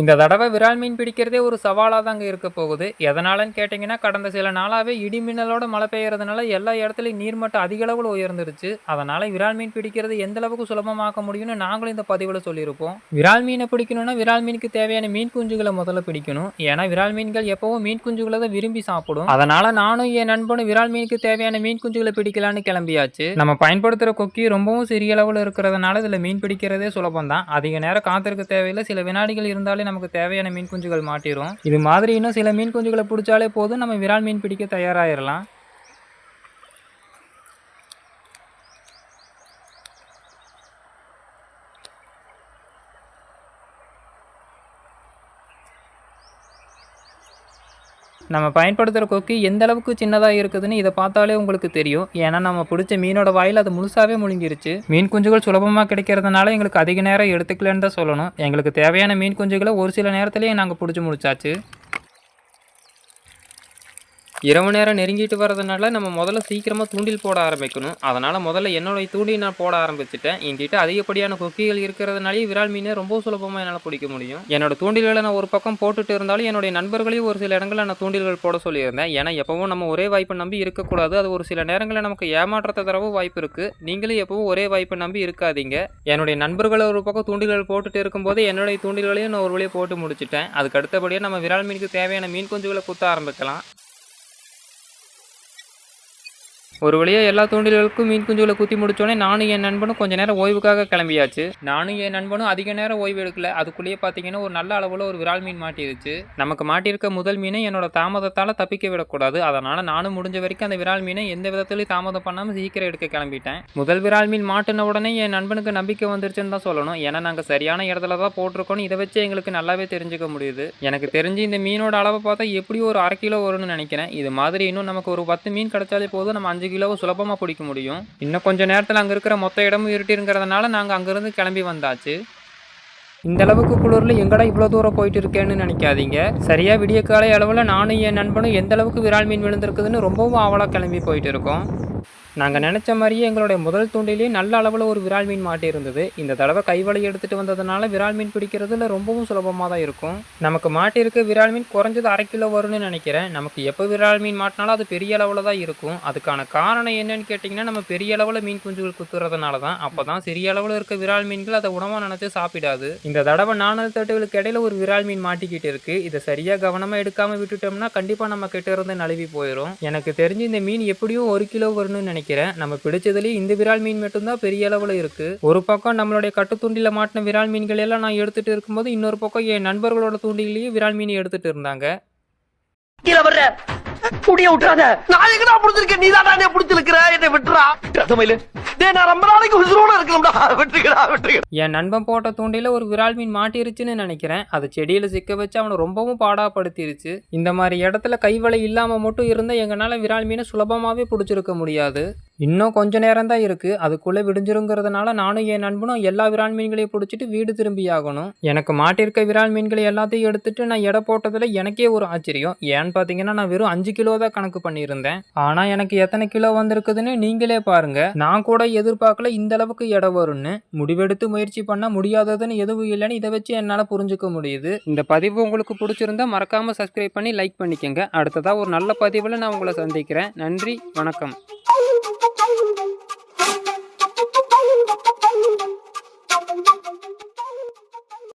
இந்த தடவை விரால் மீன் பிடிக்கிறதே ஒரு சவாலாக தாங்க இருக்க போகுது. எதனாலன்னு கேட்டிங்கன்னா கடந்த சில நாளாகவே இடி மின்னலோட மழை பெய்யறதுனால எல்லா இடத்துலையும் நீர்மட்டம் அதிக அளவில் உயர்ந்துருச்சு. அதனால் விரால் மீன் பிடிக்கிறது எந்த அளவுக்கு சுலபமாக்க முடியும்னு நாங்களும் இந்த பதிவில் சொல்லியிருப்போம். விரால் மீனை பிடிக்கணும்னா விரால் மீனுக்கு தேவையான மீன் குஞ்சுகளை முதல்ல பிடிக்கணும். ஏன்னா விரால் மீன்கள் எப்பவும் மீன் குஞ்சுகளை தான் விரும்பி சாப்பிடும். அதனால் நானும் என் நண்பனும் விரால் மீனுக்கு தேவையான மீன் குஞ்சுகளை பிடிக்கலான்னு கிளம்பியாச்சு. நம்ம பயன்படுத்துகிற கொக்கி ரொம்பவும் சிறிய அளவில் இருக்கிறதுனால இதில் மீன் பிடிக்கிறதே சுலபம் தான் அதிக நேரம் காத்திருக்க தேவையில்லை. சில வினாடிகள் இருந்தாலே நமக்கு தேவையான மீன் குஞ்சுகள் மாட்டிடும் இது மாதிரி இன்னும் சில மீன் குஞ்சுகளை பிடிச்சாலே போதும். நம்ம விரால் மீன் பிடிக்க தயாராகிடலாம் நம்ம பயன்படுத்துகிற கொக்கி எந்த அளவுக்கு சின்னதாக இருக்குதுன்னு இதை பார்த்தாலே உங்களுக்கு தெரியும். ஏன்னா நம்ம பிடிச்ச மீனோட வாயில் அது முழுசாகவே முழுங்கிருச்சு. மீன் குஞ்சுகள் சுலபமாக கிடைக்கிறதுனால எங்களுக்கு அதிக நேரம் எடுத்துக்கலன்னு தான் சொல்லணும். எங்களுக்கு தேவையான மீன் குஞ்சுகளை ஒரு சில நேரத்துலேயே நாங்கள் பிடிச்சி முடிச்சாச்சு. இரவு நேரம் நெருங்கிட்டு வரதுனால நம்ம முதல்ல சீக்கிரமாக தூண்டில் போட ஆரம்பிக்கணும். அதனால் முதல்ல என்னுடைய தூண்டில் நான் போட ஆரம்பிச்சிட்டேன். என்கிட்ட அதிகப்படியான கொக்கிகள் இருக்கிறதுனாலே விரால் மீனை ரொம்ப சுலபமாக என்னால் பிடிக்க முடியும். என்னோட தூண்டில்களை நான் ஒரு பக்கம் போட்டுட்டு இருந்தாலும் என்னுடைய நண்பர்களையும் ஒரு சில இடங்களில் நான் தூண்டில்கள் போட சொல்லியிருந்தேன். ஏன்னா எப்பவும் நம்ம ஒரே வாய்ப்பை நம்பி இருக்கக்கூடாது. அது ஒரு சில நேரங்களில் நமக்கு ஏமாற்றத்தை தரவும் வாய்ப்பு இருக்குது நீங்களும் எப்பவும் ஒரே வாய்ப்பை நம்பி இருக்காதீங்க. என்னுடைய நண்பர்கள் ஒரு பக்கம் தூண்டில்கள் போட்டுட்டு இருக்கும்போது என்னுடைய தூண்டில்களையும் நான் ஒரு வழியை போட்டு முடிச்சிட்டேன். அதுக்கு அடுத்தபடியாக நம்ம விரால் மீனுக்கு தேவையான மீன் குஞ்சுகளை குத்த ஆரம்பிக்கலாம். ஒரு வழியாக எல்லா தூண்டில்களுக்கும் மீன் குஞ்சுகளை குத்தி முடிச்சோடனே நானும் என் நண்பனும் கொஞ்சம் நேரம் ஓய்வுக்காக கிளம்பியாச்சு. நானும் என் நண்பனும் அதிக நேரம் ஓய்வு எடுக்கல. அதுக்குள்ளேயே பார்த்தீங்கன்னா ஒரு நல்ல அளவில் ஒரு விரால் மீன் மாட்டிருச்சு. நமக்கு மாட்டியிருக்க முதல் மீனை என்னோட தாமதத்தால் தப்பிக்க விடக்கூடாது. அதனால் நானும் முடிஞ்ச வரைக்கும் அந்த விரால் மீனை எந்த விதத்துலையும் தாமதம் பண்ணாமல் சீக்கிரம் எடுக்க கிளம்பிட்டேன். முதல் விரால் மீன் மாட்டின உடனே என் நண்பனுக்கு நம்பிக்கை வந்துருச்சுன்னு தான் சொல்லணும். ஏன்னா நாங்கள் சரியான இடத்துல தான் போட்டிருக்கோம் இதை வச்சு எங்களுக்கு நல்லாவே தெரிஞ்சுக்க முடியுது. எனக்கு தெரிஞ்சு இந்த மீனோட அளவை பார்த்தா எப்படி ஒரு அரை கிலோ வரும்னு நினைக்கிறேன். இது மாதிரி இன்னும் நமக்கு ஒரு பத்து மீன் கிடைச்சாலே போதும். நம்ம அஞ்சு கிலோவை சுலபமாக பிடிக்க முடியும். இன்னும் கொஞ்ச நேரத்தில் அங்கே இருக்கிற மொத்த இடமும் இருட்டிருங்கிறதுனால நாங்கள் அங்கேருந்து கிளம்பி வந்தாச்சு. இந்த அளவுக்கு குளிரில் எங்கடா இவ்வளோ தூரம் போயிட்டு இருக்கேன்னு நினைக்காதீங்க. சரியாக விடிய காலை அளவில் நானும் என் நண்பனும் எந்த அளவுக்கு விரால் மீன் விழுந்திருக்குதுன்னு ரொம்பவும் ஆவலாக கிளம்பி போயிட்டு இருக்கோம். நாங்கள் நினச்ச மாதிரியே எங்களுடைய முதல் தூண்டிலேயே நல்ல அளவில் ஒரு விரால் மீன் மாட்டி இருந்தது. இந்த தடவை கைவலை எடுத்துகிட்டு வந்ததுனால விரால் மீன் பிடிக்கிறதுல ரொம்பவும் சுலபமாக தான் இருக்கும். நமக்கு மாட்டியிருக்க விரால் மீன் குறைஞ்சது அரை கிலோ வரும்னு நினைக்கிறேன். நமக்கு எப்போ விரால் மீன் மாட்டினாலும் அது பெரிய அளவில் தான் இருக்கும். அதுக்கான காரணம் என்னன்னு கேட்டிங்கன்னா நம்ம பெரிய அளவில் மீன் குஞ்சுகள் குத்துறதுனால தான். அப்போ தான் சிறிய அளவில் இருக்க விரால் மீன்கள் அதை உணவாக நினச்சி சாப்பிடாது. இந்த தடவை நானூறு தட்டுகளுக்கு இடையில ஒரு விரால் மீன் மாட்டிக்கிட்டு இருக்கு. இதை சரியாக கவனமாக எடுக்காமல் விட்டுட்டோம்னா கண்டிப்பாக நம்ம கிட்ட இருந்து நழுவி போயிடும் எனக்கு தெரிஞ்சு இந்த மீன் எப்படியும் ஒரு கிலோ வரும்னு நினைக்கிறேன். நம்ம பிடிச்சதுலேயே இந்த விரால் மீன் மட்டும்தான் பெரிய அளவில் இருக்கு. ஒரு பக்கம் நம்மளுடைய கட்டுத்தூண்டில மாட்டின விரால் மீன்கள் எல்லாம் நான் எடுத்துட்டு இருக்கும்போது இன்னொரு பக்கம் என் நண்பர்களோட தூண்டிலேயே விரால் மீன் எடுத்துட்டு இருந்தாங்க. கீழே வர்ற. முடிய விட்டுறாத. நாளைக்கு தான் புடிச்சிருக்கேன் நீ தான் கதமையில நான் ரொம்ப நாளைக்கு உசுரோட இருக்கணும்டா. விட்டுக்கடா விட்டுக்கடா என் நண்பன் போட்ட தூண்டில ஒரு விரால் மீன் மாட்டிருச்சுன்னு நினைக்கிறேன். அது செடியில சிக்க வச்சு அவனை ரொம்பவும் பாடாப்படுத்திருச்சு. இந்த மாதிரி இடத்துல கைவலை இல்லாம மட்டும் இருந்தால் எங்கனால விரால் மீனை சுலபமாவே பிடிச்சிருக்க முடியாது. இன்னும் கொஞ்ச நேரம் தான் இருக்குது அதுக்குள்ளே விடிஞ்சிருங்கிறதுனால நானும் என் நண்பனும் எல்லா விரால் மீன்களையும் பிடிச்சிட்டு வீடு திரும்பி ஆகணும். எனக்கு மாட்டிருக்க விரால் மீன்களை எல்லாத்தையும் எடுத்துட்டு நான் எடை போட்டதில் எனக்கே ஒரு ஆச்சரியம். ஏன்னு பார்த்தீங்கன்னா நான் வெறும் அஞ்சு கிலோ தான் கணக்கு பண்ணியிருந்தேன். ஆனால் எனக்கு எத்தனை கிலோ வந்திருக்குதுன்னு நீங்களே பாருங்க. நான் கூட எதிர்பார்க்கல இந்த அளவுக்கு எடை வரும்னு. முடிவெடுத்து முயற்சி பண்ண முடியாததுன்னு எதுவும் இல்லைன்னு இதை வச்சு என்னால் புரிஞ்சுக்க முடியுது. இந்த பதிவு உங்களுக்கு பிடிச்சிருந்தா மறக்காமல் சப்ஸ்கிரைப் பண்ணி லைக் பண்ணிக்கோங்க. அடுத்ததாக ஒரு நல்ல பதிவில் நான் உங்களை சந்திக்கிறேன். நன்றி வணக்கம்.